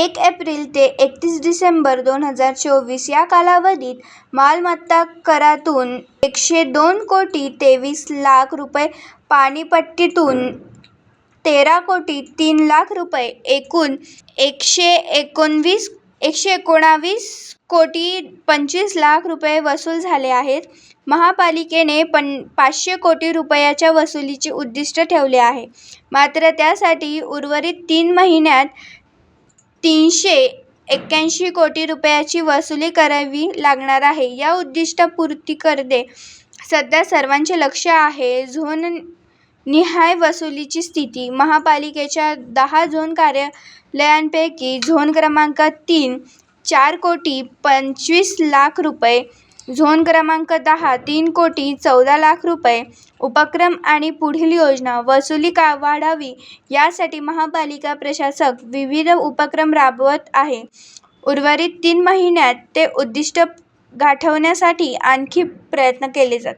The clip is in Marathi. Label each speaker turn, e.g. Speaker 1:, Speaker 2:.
Speaker 1: एक एप्रिल ते एकतीस डिसेंबर दोन हजार चोवीस या कालावधीत मालमत्ता करातून एकशे दोन कोटी तेवीस लाख रुपये, पाणीपट्टीतून तेरा कोटी तीन लाख रुपये एकूण एकशे एकोणवीस एकशे एकोणावीस कोटी पंचवीस लाख रुपये वसूल झाले आहेत. महापालिकेने पण पाचशे कोटी रुपयाच्या वसुलीचे उद्दिष्ट ठेवले आहे. मात्र त्यासाठी उर्वरित तीन महिन्यात तीनशे एक्क्याऐंशी कोटी रुपयांची वसुली करावी लागणार आहे. या उद्दिष्टपूर्तीकडे सध्या सर्वांचे लक्ष आहे. झोननिहाय वसुलीची स्थिती महापालिकेच्या दहा झोन कार्यालयांपैकी झोन क्रमांक तीन चार कोटी पंचवीस लाख रुपये, झोन क्रमांक दहा तीन कोटी चौदा लाख रुपये. उपक्रम आणि पुढील योजना वसुली का वाढावी यासाठी महापालिका प्रशासक विविध उपक्रम राबवत आहे. उर्वरित तीन महिन्यात ते उद्दिष्ट गाठवण्यासाठी आणखी प्रयत्न केले जात